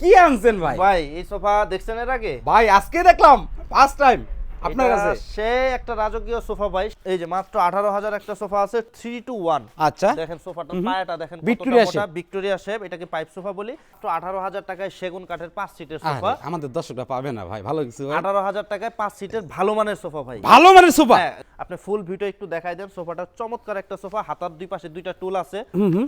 কি আনছেন ভাই? ভাই এই সোফা দেখছেন এর আগে? ভাই আজকে দেখলাম ফার্স্ট টাইম আপনার কাছে? সে একটা রাজকীয় সোফা ভাই। এই যে মাত্র আঠারো হাজার একটা সোফা আছে টু আচ্ছা। দেখেন সোফাটা পায়াটা দেখেন ভিক্টোরিয়া শেপ ভিক্টোরিয়া শেপ এটাকে পাইপ সোফা বলি? তো আঠারো হাজার টাকায় সেগুন কাঠের পাঁচ সিটের সোফা। আমাদের দর্শকরা পাবে না ভাই ভালো কিছু ভাই। আঠারো হাজার টাকায় পাঁচ সিটের ভালো মানের সোফা ভাই। ভালো মানের সোফা? হ্যাঁ আপনি ফুল ভিডিও একটু দেখাই দেন সোফাটা চমৎকার একটা সোফা হাতার দুই পাশে দুইটা টুল আছে।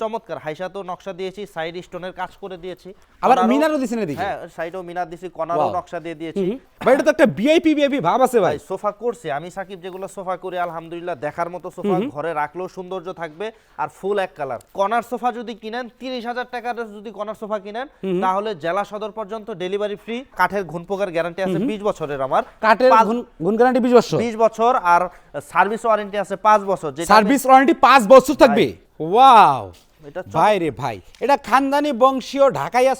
চমৎকার হাইসা তো নকশা দিয়েছি সাইড স্টোনের কাজ করে দিয়েছি। আবার মিনারও এদিকে? হ্যাঁ সাইডেও মিনার দিয়েছি কর্নারও. নকশা দিয়ে দিয়েছি। ভাই এটা তো একটা ভিআইপি ভিআইপি ভাব আছে। ভাই? ভাই সোফা করছি। আমি সাকিব যেগুলো সোফা করি আলহামদুলিল্লাহ দেখার মতো সোফা ঘরে রাখলেও সৌন্দর্য থাকবে আর ফুল এক কালার। কর্নার সোফা যদি কিনেন তিরিশ হাজার টাকার যদি কর্নার সোফা কিনেন তাহলে জেলা সদর পর্যন্ত ডেলিভারি ফ্রি। কাঠের ঘুন পোকার গ্যারান্টি আছে বিশ বছরের আমার। কাঠের পাঁচ- গুণ গ্যারান্টি 20 বছর? বিশ বছর আর সার্ভিস ওয়ারেন্টি আছে পাঁচ বছর। সার্ভিস ওয়ারেন্টি 5 বছর থাকবে? ওয়াও ভাই রে ভাই এটা খানদানি বংশীয় ঢাকাইয়া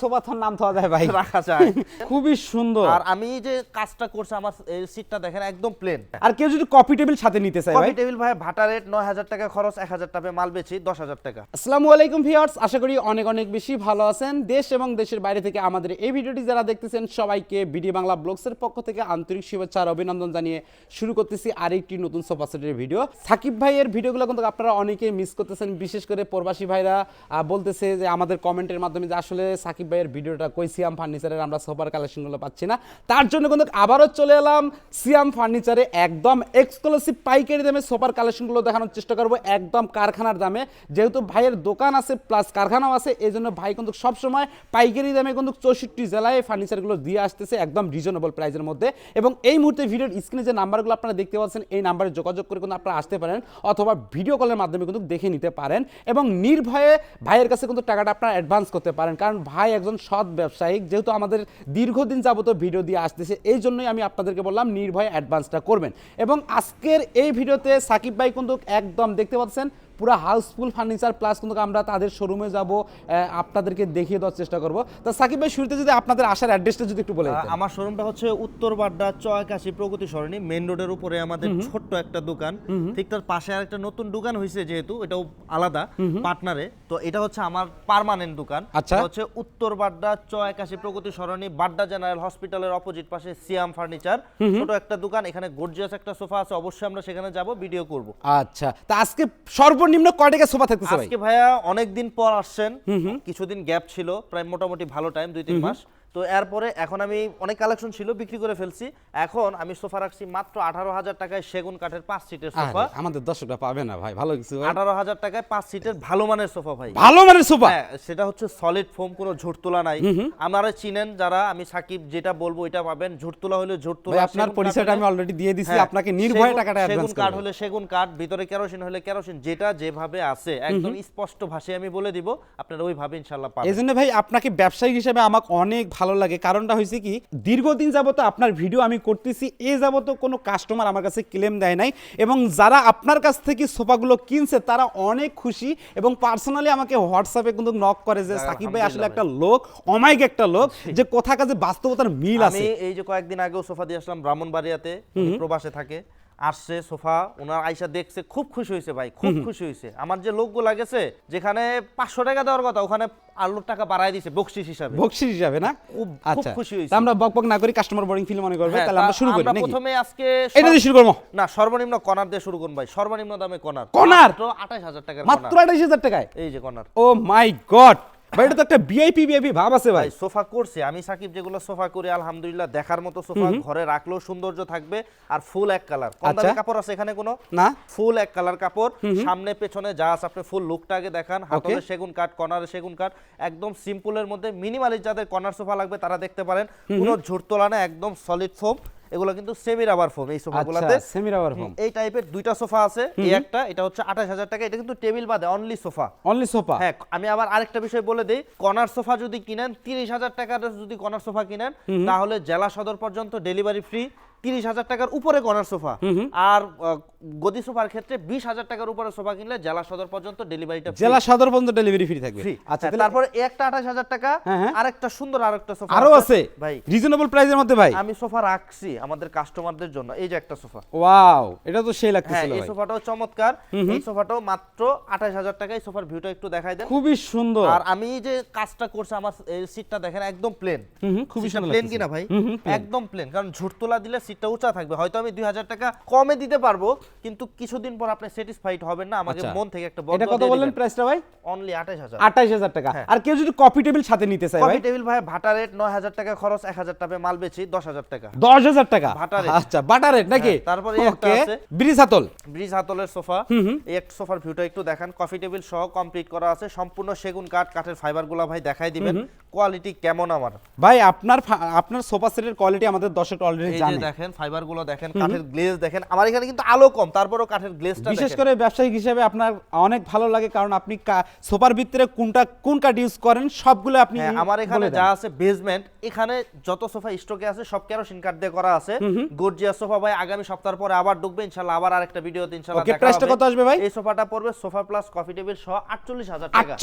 নাম থাকা যায় ভাই। রাখা যায়। খুবই সুন্দর। আর আমি যে কাজটা করছি আমার এই সিটটা দেখেন একদম প্লেন আর কেউ যদি কফি টেবিল সাথে নিতে চায় ভাই। কফি টেবিল ভাই ভাটা রেট নয় হাজার টাকা খরচ এক হাজার টাকা মাল বেচি দশ হাজার টাকা। আসসালামু আলাইকুম ভিউয়ার্স আশা করি অনেক অনেক বেশি ভালো আছেন। দেশ এবং দেশের বাইরে থেকে আমাদের এই ভিডিওটি যারা দেখতেছেন সবাইকে বিডি বাংলা ব্লগসের পক্ষ থেকে আন্তরিক শুভেচ্ছা আর অভিনন্দন জানিয়ে শুরু করতেছি আরেকটি নতুন সোফা সেটের ভিডিও। সাকিব ভাইয়ের ভিডিওগুলো কিন্তু আপনারা অনেকেই মিস করতেছেন বিশেষ করে প্রবাসী ভাইরা আহ, বলতেছে যে আমাদের কমেন্টের মাধ্যমে যে আসলে সাকিব ভাইয়ের ভিডিওটা কই সিয়াম ফার্নিচারের আমরা সোফার কালেকশনগুলো পাচ্ছি না। তার জন্য কিন্তু আবারও চলে এলাম সিয়াম ফার্নিচারে একদম এক্সক্লুসিভ পাইকারি দামে সোফার কালেকশনগুলো দেখানোর চেষ্টা করব একদম কারখানার দামে। যেহেতু ভাইয়ের দোকান আছে প্লাস কারখানাও আছে এই জন্য ভাই কিন্তু সবসময় পাইকারি দামে কিন্তু চৌষট্টি জেলায় ফার্নিচারগুলো দিয়ে আসতেছে একদম রিজনেবল প্রাইসের মধ্যে। এবং এই মুহূর্তে ভিডিওর স্ক্রিনে যে নাম্বারগুলো আপনারা দেখতে পাচ্ছেন এই নাম্বারে যোগাযোগ করে কিন্তু আপনারা আসতে পারেন অথবা ভিডিও কলের মাধ্যমে কিন্তু দেখে নিতে পারেন। এবং নির্ভয়ে ভাইয়ের কাছে কিন্তু টাকাটা আপনার অ্যাডভান্স করতে পারেন। কারণ ভাই একজন সৎ ব্যবসায়িক, যেহেতু আমাদের দীর্ঘদিন যাবত ভিডিও দিয়ে আসতেছে, এই জন্যই আমি আপনাদেরকে বললাম নির্ভয়ে অ্যাডভান্সটা করবেন। এবং আজকের এই ভিডিওতে সাকিব ভাই কিন্তু একদম দেখতে পাচ্ছেন পুরো হাউসফুল ফার্নিচার প্লাস কিন্তু আমরা তাদের শোরুমে যাব আপনাদেরকে দেখিয়ে দেওয়ার চেষ্টা করব। তো সাকিব ভাই শুরুতে যদি আপনাদের আসার অ্যাড্রেসটা যদি একটু বলে আমার শোরুমটা হচ্ছে উত্তর বাড্ডা চয়কাশি প্রগতি সরণি মেন রোডের উপরে আমাদের ছোট্ট একটা দোকান। ঠিক তার পাশে আর একটা নতুন দোকান হয়েছে যেহেতু এটাও আলাদা পার্টনারে। তো এটা হচ্ছে আমার পার্মানেন্ট দোকান। আচ্ছা। হচ্ছে উত্তর বাড্ডা চয়কাশি প্রগতি সরণি বাড্ডা জেনারেল হসপিটালের অপোজিট পাশে সিয়াম ফার্নিচার। ছোট একটা দোকান এখানে গর্জিয়াস একটা সোফা আছে অবশ্যই আমরা সেখানে যাব ভিডিও করব। আচ্ছা। তা আজকে সর্বনিম্ন কয় টাকা সোফা থাকতেছে ভাই? আজকে ভাইয়া অনেক দিন পর আসছেন। কিছুদিন গ্যাপ ছিল প্রায় মোটামুটি ভালো টাইম দুই তিন মাস। তো এরপরে এখন আমি অনেক কালেকশন ছিল বিক্রি করে ফেলছি। এখন আমি সোফা রাখছি মাত্র আঠারো হাজার টাকায় সেগুন কাঠের পাঁচ সিটের সোফা। আমাদের দর্শকরা পাবে না ভাই ভালো কিছু আঠারো হাজার টাকায় পাঁচ সিটের ভালো মানের সোফা ভাই। ভালো মানের সোফা? হ্যাঁ সেটা হচ্ছে সলিড ফোম কোনো ঝুট তোলা নাই। আমারা চিনেন যারা আমি সাকিব যেটা বলব এটা পাবেন। ঝুট তোলা হলে ঝুট তোলা আপনার পরিচয়টা আমি অলরেডি দিয়ে দিছি হ্যাঁ, আপনাকে নির্ভয়ে টাকাটা সেগুন কাঠ হলে সেগুন কাঠ ভিতরে কেরোসিন হলে কেরোসিন যেটা যেভাবে আছে একদম স্পষ্ট ভাষায় আমি বলে দিব আপনারা ওইভাবে ইনশাল্লাহ পাবেন। এই জন্য ভাই আপনাকে ব্যবসায়িক হিসেবে আমাকে অনেক ভালো লাগে। কারণটা হয়েছে কি দীর্ঘদিন যাবত আপনার ভিডিও আমি করতেছি এ যাবত কোনো কাস্টমার আমার কাছে ক্লেম দেয় নাই এবং যারা আপনার কাছ থেকে সোফাগুলো কিনছে তারা অনেক খুশি এবং পার্সোনালি আমাকে হোয়াটসঅ্যাপে কিন্তু নক করে যে সাকিব ভাই আসলে একটা লোক অমায়িক একটা লোক যে কোথা কাজে বাস্তবতার মিল আছে। এই যে কয়েকদিন আগেও সোফা দিয়ে আসলাম ব্রাহ্মণবাড়িয়াতে প্রবাসে থাকে। আসছে সোফা ওনার আইসা দেখছে খুব খুশি হয়েছে ভাই খুব খুশি হয়েছে। আমার যে লোকগুলা গেছে যেখানে পাঁচশো টাকা দেওয়ার কথা ওখানে আলুর টাকা বাড়ায় দিছে বকশিস হিসাবে। বকশিস হিসাবে না? আচ্ছা। খুশি হয়েছি। তা আমরা বক বক না করি কাস্টমার বোর্ডিং ফিল মনে করবে হ্যাঁ, তাহলে আমরা শুরু করি আমরা নাকি? প্রথমে আজকে এটা দিয়ে শুরু করব? না সর্বনিম্ন কনার দিয়ে শুরু করুন ভাই সর্বনিম্ন দামে কনার। কনার? আঠাশ হাজার টাকার মাত্র কনার। আঠাশ হাজার টাকায়? এই যে কনার। Oh my God! ভাই এটা তো একটা ভিআইপি ভিআইপি ভাব আছে ভাই। সোফা করছি। আমি সাকিব যেগুলো সোফা করি আলহামদুলিল্লাহ দেখার মতো সোফা ঘরে রাখলেও সৌন্দর্য থাকবে আর ফুল এক কালার। কম আচ্ছা। কাপড় আছে এখানে কোনো? না। ফুল এক কালার কাপড়। সামনে পেছনে যা আছে আপনি ফুল লুকটা আগে দেখান। হাতলে সেগুন কাঠ কর্নারে সেগুন কাঠ একদম সিম্পলের মধ্যে মিনিমালিস্ট যাদের কর্নার সোফা লাগবে তারা দেখতে পারেন। কোনো ঝুট তোলা না একদম সলিড ফোম এগুলো কিন্তু সেমি রাবার ফোম এই সোফাগুলোতে আচ্ছা সেমি রাবার ফোম এই টাইপের দুইটা সোফা আছে এই একটা এটা হচ্ছে আঠাশ হাজার টাকা এটা কিন্তু টেবিল বাদে অনলি সোফা অনলি সোফা হ্যাঁ আমি আবার আরেকটা বিষয় বলে দেই কর্নার সোফা যদি কিনেন তিরিশ হাজার টাকার যদি কর্নার সোফা কিনেন তাহলে জেলা সদর পর্যন্ত ডেলিভারি ফ্রি তিরিশ হাজার টাকার উপরে কর্নার সোফা। আর গদি সোফার ক্ষেত্রে বিশ হাজার টাকার উপরে সোফা কিনলে জেলা সদর পর্যন্ত ডেলিভারিটা জেলা সদর পর্যন্ত ডেলিভারি ফ্রি থাকবে। আচ্ছা তাহলে তারপরে একটা আঠাশ হাজার টাকা হ্যাঁ, হ্যাঁ। আরেকটা সুন্দর আরেকটা সোফা আরও আছে। ভাই। রিজনেবল প্রাইসের মধ্যে ভাই? আমি সোফা রাখছি আমাদের কাস্টমারদের জন্য। এই যে একটা সোফা। ওয়াও এটা তো সেই হ্যাঁ লাগতেছিল এই সোফাটাও চমৎকার। এই সোফাটাও মাত্র আঠাশ হাজার টাকায় সোফার ভিউটা একটু দেখাই দেন। খুবই সুন্দর। আর আমি যে কাজটা করছি আমার সিটটা দেখেন একদম প্লেন খুবই সুন্দর প্লেন কিনা ভাই? একদম প্লেন কারণ ঝুট তোলা দিলে সিটটা উঁচা থাকবে। হয়তো আমি দুই হাজার টাকা কমে দিতে পারব কিন্তু কিছুদিন পর আপনি স্যাটিসফাইড হবেন না। আমাকে আচ্ছা। মন থেকে একটা এটা কত বললেন প্রাইসটা ভাই? অনলি আঠাশ হাজার। আঠাইশ হাজার টাকা। হ্যাঁ। আর কেউ যদি কফি টেবিল সাথে নিতে চায় ভাই? কফি টেবিল ভাই ভাটা রেট নয় হাজার টাকা খরচ এক হাজার টাকা মাল বেচি দশ হাজার টাকা। দশ হাজার টাকা? Bata rate। আচ্ছা বাটার রেট নাকি? হ্যাঁ, তারপরে একটা আছে। ব্রিজ হাতল। ব্রিজ হাতলের সোফা। এই একটা সোফার ভিউটা একটু দেখান। কফি টেবিল সহ কমপ্লিট করা আছে। সম্পূর্ণ সেগুন কাঠ কাঠের ফাইবারগুলা ভাই দেখাই দিবেন। কোয়ালিটি কেমন আমার? ভাই আপনার আপনার সোফা সেটের কোয়ালিটি আমাদের দর্শক অলরেডি জানে। দেখেন ফাইবারগুলো দেখেন কাঠের গ্লেজ দেখেন আমার এখানে কিন্তু আলো কম তারপরেও কাঠের গ্লেজটা বিশেষ করে ব্যবসায়িক হিসেবে আপনার অনেক ভালো লাগে কারণ আপনি সোফার ভিতরে কোনটা কোন কাঠ ইউজ করেন সবগুলো আপনি হ্যাঁ আমার এখানে যা আছে বেসমেন্ট এখানে যত সোফা স্টকে আছে সব কেরোসিন কাঠ দিয়ে করা আছে। গর্জিয়া সোফা ভাই আগামী সপ্তাহ পরে আবার ঢুকবে ইনশাআল্লাহ আবার আরেকটা ভিডিওতে ইনশাআল্লাহ Okay, দেখা price টা হবে। কত আসবে ভাই? এই সোফাটা পড়বে সোফা প্লাস কফি টেবিল সহ 48000 টাকা।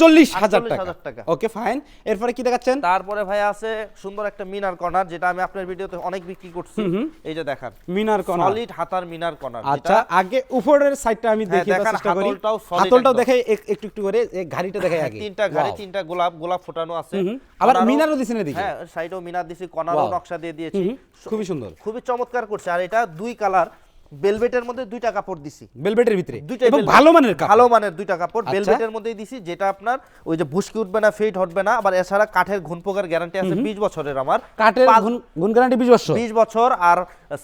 হাজার 48,000 টাকা। ওকে ফাইন এরপরে কি দেখাচ্ছেন? তারপরে ভাই আছে সুন্দর একটা মিনার কর্নার যেটা আমি আপনার ভিডিওতে অনেক বিক্রি করছি। এই যে দেখান মিনার কর্নার। সলিড হাতার মিনার কর্নার আচ্ছা আগে উপরের সাইডটা আমি হ্যাঁ, চেষ্টা করি। হাতলটাও। দেখাই একটু একটু করে এই ঘাড়িটা দেখাই আগে। তিনটা ঘাড়ি তিনটা গোলাপ গোলাপ ফোটানো আছে। আবার কর্নারও- মিনারও দিছেন এদিকে? হ্যাঁ সাইডেও মিনার দিছি কর্নারও Wow. নকশা দিয়ে দিয়েছি। খুবই সুন্দর। খুবই চমৎকার করছে। আর এটা দুই কালার বেলভেটের মধ্যে দুইটা কাপড় দিছি। বেলভেটের ভিতরে? দুইটা এবং ভালো মানের কাপড়? ভালো মানের দুইটা কাপড় আচ্ছা। বেলভেটের মধ্যেই দিছি যেটা আপনার ওই যে ভুসকি উঠবে না ফেড হটবে না আবার এছাড়া কাঠের ঘুন পোকার গ্যারান্টি আছে 20 বছরের আমার। কাঠের গুণ গ্যারান্টি 20 বছর? 20 বছর আর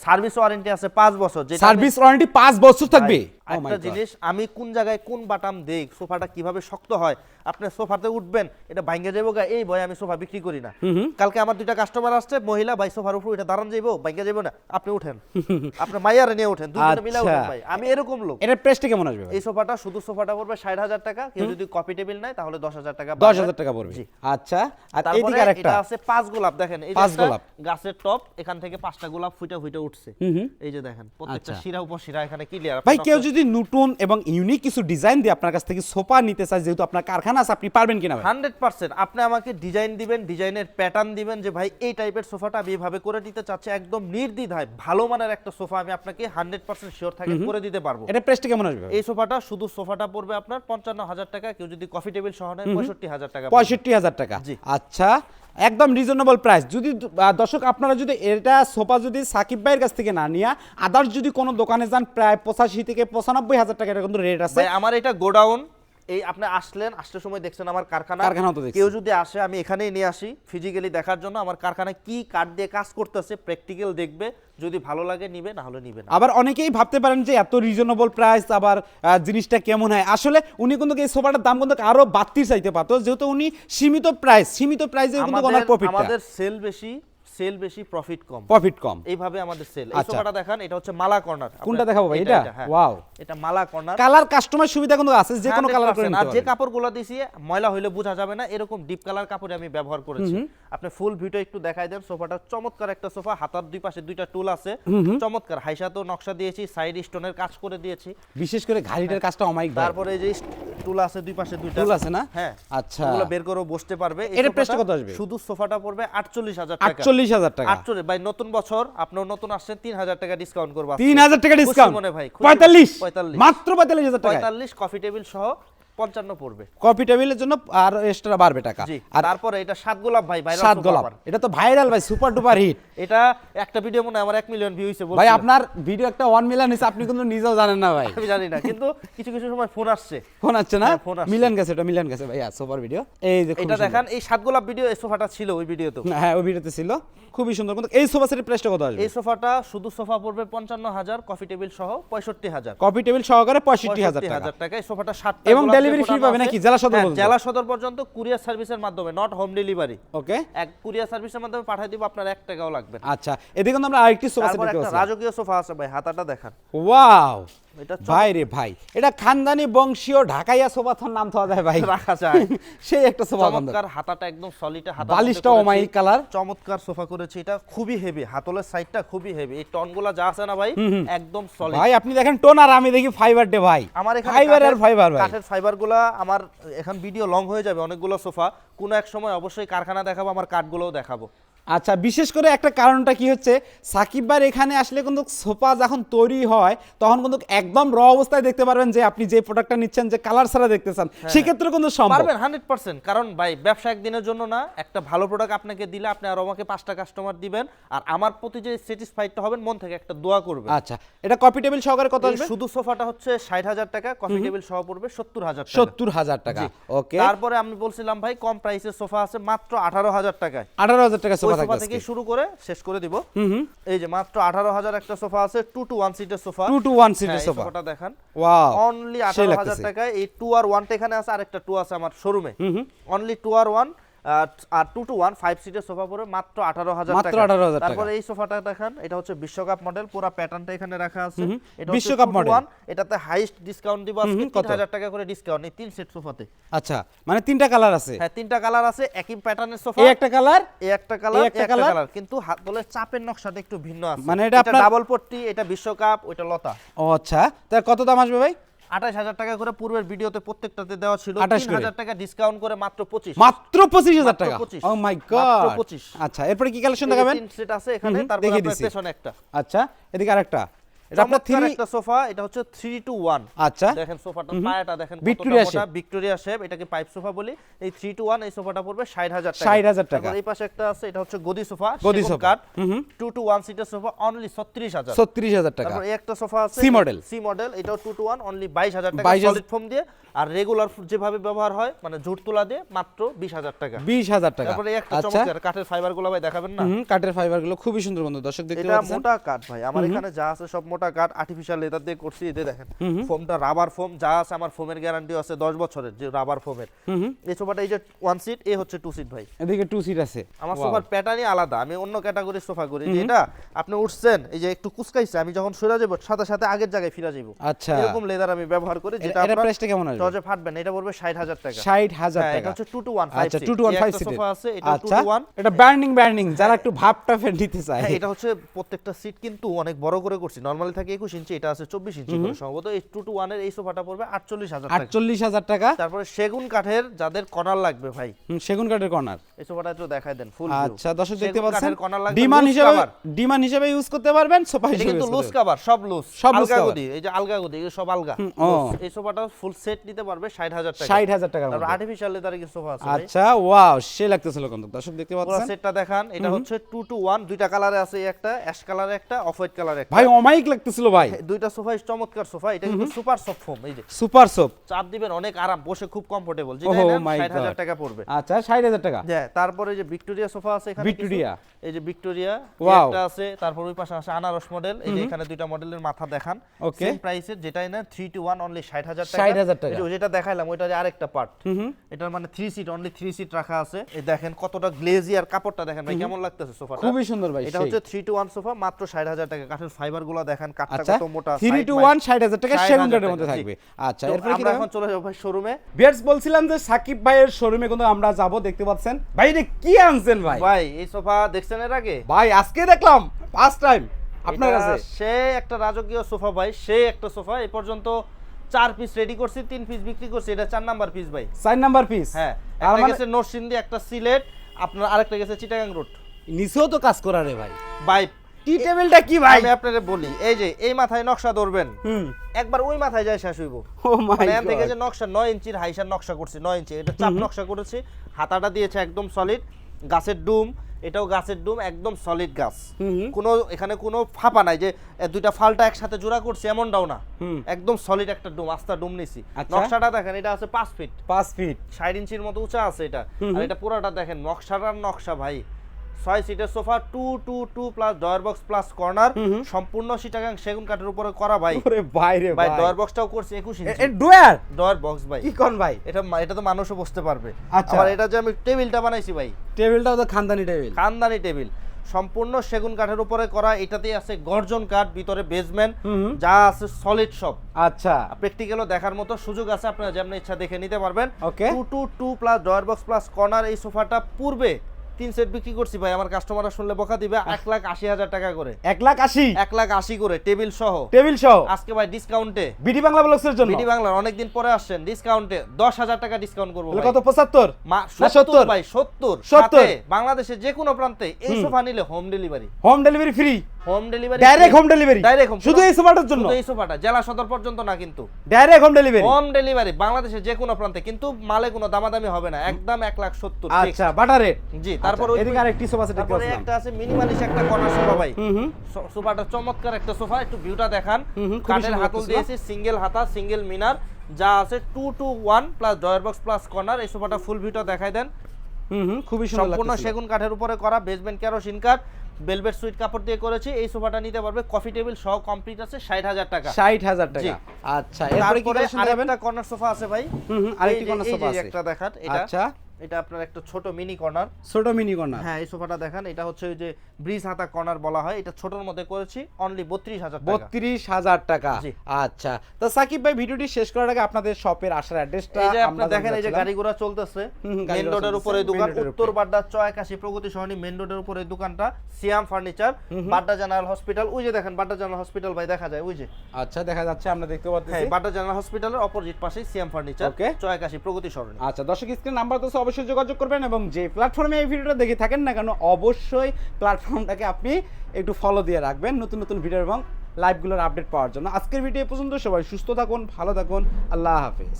সার্ভিস ওয়ারেন্টি আছে 5 বছর যেটা সার্ভিস ওয়ারেন্টি 5 বছর থাকবে? Oh একটা জিনিস আমি কোন জায়গায় কোন বাটাম দেই সোফাটা কীভাবে শক্ত হয় আপনি সোফাতে উঠবেন এটা ভাঙ্গে যাব গা এই ভয় আমি সোফা বিক্রি করি না। কালকে আমার দুইটা কাস্টমার আসছে মহিলা ভাই সোফার উপর এটা দাঁড়ান যাইবো ভাঙ্গে যাব না আপনি উঠেন। আপনি মাইয়ারে নিয়ে উঠেন দুজনে মিলে উঠেন আচ্ছা। ভাই আমি এরকম লোক। এটার প্রাইসটা কেমন আসবে এই সোফাটা শুধু সোফাটা পড়বে ষাট হাজার টাকা কেউ যদি কপি টেবিল নেয় তাহলে দশ হাজার টাকা দশ হাজার টাকা পড়বে। আচ্ছা আর এইদিকে আরেকটা। এটা আছে পাঁচ গোলাপ দেখেন এই পাঁচ গোলাপ। গাছের টপ এখান থেকে পাঁচটা গোলাপ ফুটে ফুটে উঠছে। এই যে দেখেন প্রত্যেকটা আচ্ছা। শিরা উপর শিরা এখানে ক্লিয়ার ভাই কেউ যদি নতুন এবং ইউনিক কিছু ডিজাইন দিয়ে আপনার কাছ থেকে সোফা নিতে চায় যেহেতু আপনার কারখানা আছে আপনি পারবেন কিনা ভাই? Hundred percent. আপনি আমাকে ডিজাইন দিবেন ডিজাইনের প্যাটার্ন দিবেন যে ভাই এই টাইপের সোফাটা আমি এভাবে করে দিতে চাচ্ছি একদম নির্দ্বিধায় ভালো মানের একটা সোফা আমি আপনাকে হান্ড্রেড পার্সেন্ট শিওর থাকে করে দিতে পারব। এটা প্রাইসটা কেমন আসবে এই সোফাটা শুধু সোফাটা পড়বে আপনার পঞ্চান্ন হাজার টাকা কেউ যদি কফি টেবিল সহ নেয় পঁয়ষট্টি হাজার টাকা পড়বে। পঁয়ষট্টি হাজার টাকা। জি। আচ্ছা একদম রিজনেবল প্রাইস যদি দর্শক আপনারা যদি এটা সোফা যদি সাকিব ভাইয়ের কাছ থেকে না নিয়ে আদার্স যদি কোনো দোকানে যান প্রায় পঁচাশি থেকে পঁচানব্বই হাজার টাকা কিন্তু রেট আছে। আমার এটা গোডাউন এই আপনি আসলেন আসার সময় দেখছেন আমার কারখানা। কারখানাও তো দেখছি। কেউ যদি আসে আমি এখানেই নিয়ে আসি ফিজিক্যালি দেখার জন্য। আমার কারখানায় কি কাঠ দিয়ে কাজ করতেছে প্র্যাকটিক্যাল দেখবে। যদি ভালো লাগে নিবে না হলে নিবে না। আবার অনেকেই ভাবতে পারেন যে এত রিজনেবল প্রাইস আবার জিনিসটা কেমন হয়। আসলে উনি কিন্তু এই সোফাটার দাম কিন্তু আরও বাড়তি চাইতে পারতো। যেহেতু উনি সীমিত প্রাইস সীমিত প্রাইসে কিন্তু ওনার প্রফিট আমাদের সেল বেশি সেল বেশি প্রফিট কম। প্রফিট কম। এইভাবে আমাদের সেল এই আচ্ছা। সোফাটা দেখান এটা হচ্ছে মালা কর্নার। কোনটা দেখাবো ভাই? এটা ওয়াও এটা মালা কর্নার। কালার কাস্টমার সুবিধা কিন্তু আছে যে কোনো কালার করে আর যে। কাপড়গুলো দিছি ময়লা হইলে বোঝা যাবে না এরকম ডিপ কালার কাপড় আমি ব্যবহার করেছি। আপনি ফুল ভিডিও একটু দেখাই দেন সোফাটা চমৎকার একটা সোফা হাতার দুই পাশে দুইটা টুল আছে। চমৎকার। হাইসাতো নকশা দিয়েছি সাইড স্টোনের কাজ করে দিয়েছি। বিশেষ করে ঘাড়িটার কাজটা অমাইক তারপরে এই যে টুল আছে দুই পাশে দুইটা। টুল আছে না? হ্যাঁ। আচ্ছা। ওগুলো বের করে বসতে পারবে। এই এটার price টা সোফাটা কত আসবে? শুধু সোফাটা পড়বে আটচল্লিশ হাজার টাকা। আটচল্লিশ হাজার টাকা। আটচল্লিশ ভাই নতুন বছর আপনার নতুন আসছেন তিন হাজার টাকা ডিসকাউন্ট করব তিন হাজার টাকা ডিসকাউন্ট মনে ভাই পঁয়তাল্লিশ? পঁয়তাল্লিশ। মাত্র পঁয়তাল্লিশ হাজার টাকা পঁয়তাল্লিশ কফি টেবিল সহ পঞ্চান্ন পড়বে। কফি টেবিলের জন্য আর এক্সট্রা বাড়বে টাকা। আর তারপরে এটা সাত গোলাপ ভাই ভাইরাল সাত গোলাপ। এটা তো ভাইরাল ভাই সুপার ডুপার হিট এটা একটা ভিডিও মনে আমার এক মিলিয়ন ভিউ হয়েছে ভাই আপনার ভিডিও একটা ওয়ান মিলিয়ন হয়েছে আপনি কিন্তু নিজেও জানেন না ভাই। আমি জানি না কিন্তু কিছু কিছু সময় ফোন আসছে। ফোন আসছে না? হ্যাঁ, মিলিয়ন গেছে এটা মিলিয়ন গেছে ভাইয়া সুপার ভিডিও এই যে এটা। দেখান এই সাত গোলাপ ভিডিও এই সোফাটা ছিল ওই ভিডিওতে হ্যাঁ ওই ভিডিওতে ছিল। খুবই সুন্দর। কিন্তু এই সোফা সেটের প্রাইসটা কত আসবে? এই সোফাটা শুধু সোফা পড়বে পঞ্চান্ন হাজার কফি টেবিল সহ পঁয়ষট্টি হাজার। কফি টেবিল সহকারে পঁয়ষট্টি হাজার টাকা। এই সোফাটা ষাট এবং delivery ফ্রি পাবে নাকি? জেলা সদর পর্যন্ত? জেলা সদর পর্যন্ত কুরিয়ার সার্ভিসের মাধ্যমে নট হোম ডেলিভারি ওকে এক কুরিয়ার সার্ভিসের মাধ্যমে পাঠিয়ে দিব আপনার 1 টাকাও লাগবে না। আচ্ছা এদিকে আমরা আরেকটি সোফা সেট দেখতে পাচ্ছি রাজকীয় সোফা আছে ভাই হাতাটা দেখান ওয়াও ভাই রে ভাই এটা খানদানি বংশীয় ঢাকাইয়া নাম থাওয়া যায় ভাই। রাখা যায়। সেই একটা সোফা চমৎকার হাতাটা একদম সলিড হাতা বালিশটা কালার চমৎকার সোফা করেছে এটা খুবই হেভি হাতলের সাইডটা খুবই হেভি এই টনগুলা যা আছে না ভাই একদম সলিড ভাই আপনি দেখেন টোন আর আমি দেখি ফাইবার ডে ভাই। আমার এখানে ফাইবার আর ফাইবার ভাই। কাঠের ফাইবারগুলা আমার এখন ভিডিও লং হয়ে যাবে অনেকগুলো সোফা কোনো এক সময় অবশ্যই কারখানা দেখাবো আমার কাঠগুলোও দেখাবো। আচ্ছা বিশেষ করে একটা কারণটা কি হচ্ছে? সাকিব ভাই এখানে আসলে কিন্তু সোফা যখন তৈরি হয় তখন কিন্তু একদম র অবস্থায় দেখতে পারবেন যে আপনি যে প্রোডাক্টটা নিচ্ছেন যে কালার ছাড়া দেখতেছেন সেক্ষেত্রে কিন্তু সম্ভব। পারবেন হান্ড্রেড পার্সেন্ট কারণ ভাই ব্যবসা একদিনের জন্য না একটা ভালো প্রোডাক্ট আপনাকে দিলে আপনি আর আমাকে পাঁচটা কাস্টমার দিবেন আর আমার প্রতি যে স্যাটিসফাইডটা হবেন মন থেকে একটা দোয়া করবেন। আচ্ছা এটা কপি টেবিল সহকারে কত আসবে? শুধু সোফাটা হচ্ছে ষাট হাজার টাকা কফি টেবিল সহ পড়বে সত্তর হাজার টাকা। সত্তর হাজার টাকা ওকে তারপরে আমি বলছিলাম ভাই কম প্রাইসের সোফা আছে মাত্র আঠারো হাজার টাকায়। আঠারো হাজার টাকা সোফা থাকবে থেকে শুরু করে শেষ করে দিব। এই যে মাত্র আঠারো হাজার একটা সোফা আছে টু টু ওয়ান সিটের সোফা। টু টু ওয়ান সিটের সোফা। সোফাটা দেখান। ওয়াও অনলি সেই আঠারো হাজার লাগতেছে টাকায় এই টু আর ওয়ানটা এখানে আছে আরেকটা টু আছে আমার শোরুমে অনলি টু আর ওয়ান আর টু টু ওয়ান ফাইভ সিটের সোফা পরে মাত্র আঠারো হাজার মাত্র 18,000 টাকা। তারপরে এই সোফাটা দেখান এটা হচ্ছে বিশ্বকাপ মডেল পুরো প্যাটার্নটা এখানে রাখা আছে। এটা বিশ্বকাপ মডেল এটাতে হাইস্ট ডিসকাউন্ট দিব আজকে? তিন হাজার টাকা করে ডিসকাউন্ট এই তিন সেট সোফাতে আচ্ছা মানে তিনটা কালার আছে? হ্যাঁ তিনটা কালার আছে একই প্যাটার্নের সোফা এই একটা কালার এই একটা কালার একটা কালার কিন্তু হাত বলে চাপের নকশাটা একটু ভিন্ন আছে। মানে এটা ডাবল পট্টি এটা বিশ্বকাপ ওইটা লতা। ও আচ্ছা তার কত দাম আসবে ভাই? আঠাশ হাজার টাকা করে পূর্বের ভিডিওতে প্রত্যেকটাতে দেওয়া ছিল। আঠাশ হাজার টাকা ডিসকাউন্ট করে মাত্র পঁচিশ। মাত্র পঁচিশ হাজার টাকা? 25 ও মাই গড 25 আচ্ছা এরপরে কি কালেকশন দেখাবেন? সেট আছে এখানে তারপরে পেছনে একটা। আচ্ছা এদিকে আরেকটা। এটা আপনার থ্রি একটা সোফা এটা হচ্ছে 3 টু 1 আচ্ছা। দেখেন সোফাটা পায়াটা দেখেন ভিক্টোরিয়া শেপ ভিক্টোরিয়া শেপ এটাকে পাইপ সোফা বলি। এই 3 টু 1 এই সোফাটা পড়বে 60000 টাকা। 60,000 টাকা। এই পাশে একটা আছে এটা হচ্ছে গদি সোফা গদি সোফা। কাট 2 টু 1 সিটের সোফা অনলি 36000 ছত্রিশ হাজার টাকা। তারপর এই একটা সোফা আছে C model। সি মডেল এটাও 2 টু 1 অনলি 22000 টাকা 22,000 সলিড ফোম দিয়ে। আর রেগুলার যেভাবে ব্যবহার হয় মানে ঝুট তোলা দিয়ে মাত্র 20000 টাকা। বিশ হাজার টাকা। তারপরে একটা আচ্ছা। চমৎকার কাঠের ফাইবারগুলো ভাই দেখাবেন না? কাঠের ফাইবারগুলো খুবই সুন্দর বন্ধু দর্শক দেখতে এটা মোটা কাঠ ভাই। আমার এখানে যা আছে সব মোটা কাঠ আর্টিফিশিয়াল লেদার দিয়ে করছি এতে দেখেন ফোমটা রাবার ফোম যা আছে আমার ফোমের গ্যারান্টি আছে 10 বছরের যে রাবার ফোমের এই সোফাটা এই যে ওয়ান সিট এ হচ্ছে টু সিট ভাই। এদিকে টু সিট আছে। আমার সোফার প্যাটার্নই আলাদা আমি অন্য ক্যাটাগরির সোফা করি যে এটা আপনি উঠছেন এই যে একটু কুচকাইছে আমি যখন সরে যাব সাথে সাথে আগের জায়গায় ফিরে যাব আচ্ছা। এরকম লেদার আমি ব্যবহার করি যেটা আপনার প্রাইসটা কেমন আসবে? সহজে ফাটবে না এটা পড়বে 60000 টাকা। ষাট হাজার হ্যাঁ, এটা হচ্ছে 2 টু 1 5 আচ্ছা টু টু ওয়ান ফাইভ সিটের সোফা আছে এটা 2 আচ্ছা টু 1 এটা বার্নিং বার্নিং যারা একটু ভাবটা ফের নিতে চায়। হ্যাঁ এটা হচ্ছে প্রত্যেকটা সিট কিন্তু অনেক বড় করে করছি। নরমালি থাকে একুশ ইঞ্চি এটা আছে চব্বিশ ইঞ্চি সম্ভবত। এই টু টু ওয়ানের এই সোফাটা পড়বে আটচল্লিশ হাজার আটচল্লিশ হাজার টাকা। তারপরে সেগুন কাঠের যাদের কর্নার লাগবে ভাই। সেগুন কাঠের কর্নার। এই সোফাটা একটু দেখাই দেন ফুল আচ্ছা দর্শক দেখতে পাচ্ছেন? ডিমান হিসেবে। ডিমান হিসেবে ইউজ করতে পারবেন সোফা হিসেবে কিন্তু লুজ কাভার সব লুজ সব আলগা গদি এই যে আলগা গদি এগুলো সব আলগা। এই সোফাটা ফুল সেট নিতে পারবে ষাট হাজার টাকা। ষাট হাজার টাকার তারপর মধ্যে। আর্টিফিশিয়াল লেদারের কিছু সোফা আছে আচ্ছা ওয়াও সে লাগতেছিল কিন্তু। দর্শক দেখতে পাচ্ছেন? পুরো সেটটা দেখান এটা হচ্ছে টু টু ওয়ান দুইটা কালারে আছে একটা অ্যাশ কালারে একটা অফ হোয়াইট কালারে একটা। ভাই অমাইক লাগতেছিল ভাই। দুইটা সোফা চমৎকার সোফা এটা কিন্তু সুপার সফট ফোম এই যে। সুপার সোপ চাপ দিবেন অনেক আরাম বসে খুব কমফোর্টেবল যেটা my ষাট হাজার God. টাকা পড়বে। আচ্ছা ষাট হাজার টাকা। হ্যাঁ তারপরে যে ভিক্টোরিয়া সোফা আছে এখানে ভিক্টোরিয়া। এই যে ভিক্টোরিয়া. একটা আছে তারপর ওই পাশে আছে আনারস মডেল এই যে এখানে দুইটা মডেলের মাথা দেখান। Okay. সেম প্রাইসের যেটাই না 3 টু 1 অনলি 60000 টাকা। 60,000 টাকা। যেটা দেখাইলাম ওইটার আরেকটা পার্ট এটার মানে 3 সিট অনলি 3 সিট রাখা আছে। এই দেখেন কতটা গ্লেজি আর কাপড়টা দেখেন ভাই কেমন লাগতেছে সোফাটা? খুবই সুন্দর ভাই এটা হচ্ছে 3 টু 1 সোফা মাত্র 60000 টাকা। কাঠের ফাইবারগুলো দেখেন। কাঠটা আচ্ছা কত মোটা three side two by- one ষাট হাজার টাকা 60,000 সেগুন কাঠের মধ্যে থাকবে। আচ্ছা এরপরে আমরা এখন চলে যাব ভাই শোরুমে বিয়ার্স বলছিলাম যে সাকিব ভাইয়ের শোরুমে কিন্তু আমরা যাব দেখতে পাচ্ছেন। ভাই কি আনছেন ভাই? ভাই এই সোফা দেখছেন এর আগে? ভাই আজকে দেখলাম ফার্স্ট টাইম আপনার কাছে। সে একটা রাজকীয় সোফা ভাই সে একটা সোফা এই পর্যন্ত চার পিস রেডি করছি তিন পিস বিক্রি করছি এটা চার নাম্বার পিস ভাই। চার নাম্বার পিস হ্যাঁ একটা মানে গেছে নরসিংদী একটা সিলেট আপনার আরেকটা গেছে চিটাগাং রোড নিচেও তো কাজ করা রে ভাই। ভাই টি টেবিলটা কি ভাই? আমি আপনাদের বলি এই যে এই মাথায় নকশা ধরবেন হুম। একবার ওই মাথায় যায় শেষ হইব। ও মাই মানে এখান থেকে যে নকশা নয় ইঞ্চির হাইসার নকশা করছি নয় ইঞ্চি এটা চাপ নকশা করেছি হাতাটা দিয়েছে একদম সলিড গাছের ডুম এটাও গাছের ডুম একদম সলিড গাছ। কোনো এখানে কোনো ফাঁপা নাই যে দুইটা ফালটা একসাথে জোড়া করছি এমনটাও না। একদম সলিড একটা ডুম আস্তা ডুম নিছি। আচ্ছা। নকশাটা দেখেন এটা আছে পাঁচ ফিট পাঁচ ফিট ষাট ইঞ্চির মতো উঁচা আছে এটা। আর এটা পুরোটা দেখেন নকশাটার নকশা ভাই। ছয় সিটের sofa two two two plus drawer box plus corner সম্পূর্ণ সিটাগাং সেগুন কাঠের উপরে করা ভাই। ওরে বাইরে ভাই ডয়ার বক্সটাও করছি একুশ ইঞ্চি ডুয়ার? ডয়ার বক্স ভাই। কি কোন ভাই? এটা এটা তো মানুষও বসতে পারবে। আচ্ছা। আবার এটা যে আমি টেবিলটা বানাইছি ভাই। টেবিলটাও তো খানদানি টেবিল। খানদানি টেবিল। সম্পূর্ণ সেগুন কাঠের উপরে করা এটাতেই আছে গর্জন কাঠ ভিতরে বেসমেন্ট। যা আছে সলিড সব আচ্ছা। প্র্যাকটিক্যালও দেখার মতো সুযোগ আছে আপনারা যেমন ইচ্ছা দেখে নিতে পারবেন। Okay. Two two two plus drawer box plus corner এই সোফাটা পূর্বে তিন সেট বিক্রি করছি ভাই আমার কাস্টমাররা শুনলে বকা দিবে এক লাখ আশি হাজার টাকা করে। এক লাখ আশি? এক লাখ আশি করে টেবিল সহ। টেবিল সহ? আজকে ভাই ডিসকাউন্টে বিডি বাংলা ব্লগসের জন্য? বিডি বাংলার অনেকদিন পরে আসছেন ডিসকাউন্টে দশ হাজার টাকা ডিসকাউন্ট করব কত পঁচাত্তর? মা- না, 70 70 ভাই সত্তর। সত্তর? বাংলাদেশের যে কোনো প্রান্তে এই সোফা নিলে home delivery home delivery free home delivery direct home delivery direct home শুধু এই সোফাটার জন্য? শুধু এই সোফাটা জেলা সদর পর্যন্ত না কিন্তু। Direct home delivery home delivery বাংলাদেশের যে কোনো প্রান্তে। কিন্তু মালে কোনো দামাদামি হবে না। একদম এক লাখ সত্তর আচ্ছা বাটার জি তারপর ওই এদিকে আরেকটি সোফা সেট তারপরে একটা আছে মিনিমালিশ একটা কর্নার সোফা ভাই। সোফাটা চমৎকার একটা সোফা একটু ভিউটা দেখান। কাঠের হাতল দিয়েছি সিঙ্গেল হাতা সিঙ্গেল মিনার। যা আছে two two one plus drawer box plus corner এই সোফাটা ফুল ভিউটা দেখাই দেন। খুবই সম্পূর্ণ সেগুন কাঠের উপরে করা বেসমেন্ট কেরোসিন কাঠ বেলভেট সুইট কাপড় দিয়ে করেছি। এই সোফাটা নিতে পারবে কফি টেবিল সহ কমপ্লিট আছে ষাট হাজার টাকা। ষাট হাজার জি। টাকা আচ্ছা এরপরে কি কালেকশন দেখাবেন? আরেকটা কর্নার সোফা আছে ভাই। হুম আরেকটি যে সোফা আছে। একটা দেখান এটা। আচ্ছা। এটা আপনার একটা ছোট মিনি কর্নার ছোট মিনি কর্নার হ্যাঁ এই সোফাটা দেখান এটা হচ্ছে ওই যে ব্রিজ হাতা কর্নার বলা হয়। এটা ছোটর মধ্যে করেছি অনলি বত্রিশ হাজার টাকা। বত্রিশ হাজার টাকা। আচ্ছা। তো সাকিব ভাই ভিডিওটি শেষ করার আগে আপনাদের শপের আসার অ্যাড্রেসটা এই যে আপনার দেখেন এই যে গাড়ি ঘোড়া চলতেছে। মেন রোডের উপরে দোকান উত্তর। বাড্ডা চয়কাশি প্রগতি সহনী মেন রোডের উপরে দোকানটা Siam furniture Badda general hospital ওই যে দেখেন বাড্ডা জেনারেল হসপিটাল ভাই দেখা যায় ওই যে। আচ্ছা দেখা যাচ্ছে আমরা দেখতে হ্যাঁ পাচ্ছি বাড্ডা জেনারেল হসপিটালের অপোজিট পাশে সিয়াম ফার্নিচার Okay. চয়কাশি প্রগতি সরণি আচ্ছা দর্শক স্ক্রিন নাম্বার তো অবশ্যই যোগাযোগ করবেন এবং যে প্ল্যাটফর্মে এই ভিডিওটা দেখে থাকেন না কেন, অবশ্যই প্ল্যাটফর্মটাকে আপনি একটু ফলো দিয়ে রাখবেন নতুন নতুন ভিডিও এবং লাইভগুলোর আপডেট পাওয়ার জন্য। আজকের ভিডিও পর্যন্ত সবাই সুস্থ থাকুন, ভালো থাকুন, আল্লাহ হাফেজ।